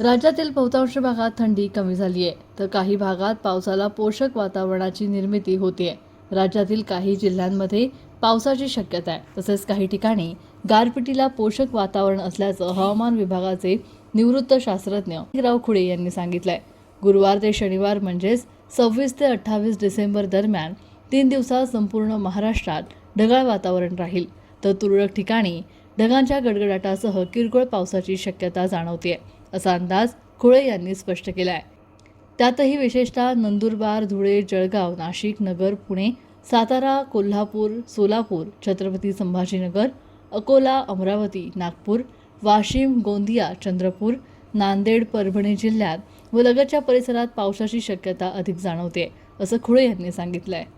राज्यातील बहुतांश भागात थंडी कमी झाली आहे तर काही भागात पावसाला पोषक वातावरणाची निर्मिती होते राज्यातील काही जिल्ह्यांमध्ये पावसाची शक्यता आहे. तसेच काही ठिकाणी गारपिटीला पोषक वातावरण असल्याचं हवामान विभागाचे निवृत्त शास्त्रज्ञ राव खुडे यांनी सांगितलंय. गुरुवार ते शनिवार म्हणजेच सव्वीस ते अठ्ठावीस डिसेंबर दरम्यान तीन दिवसात संपूर्ण महाराष्ट्रात ढगाळ वातावरण राहील. तर तुरळक ठिकाणी ढगांच्या गडगडाटासह किरकोळ पावसाची शक्यता जाणवते असा अंदाज खुळे यांनी स्पष्ट केला आहे त्यातही विशेषतः नंदुरबार धुळे जळगाव नाशिक नगर पुणे सातारा कोल्हापूर सोलापूर छत्रपती संभाजीनगर अकोला अमरावती नागपूर वाशिम गोंदिया चंद्रपूर नांदेड परभणी जिल्ह्यात व लगतच्या परिसरात पावसाची शक्यता अधिक जाणवते असं खुळे यांनी सांगितलं आहे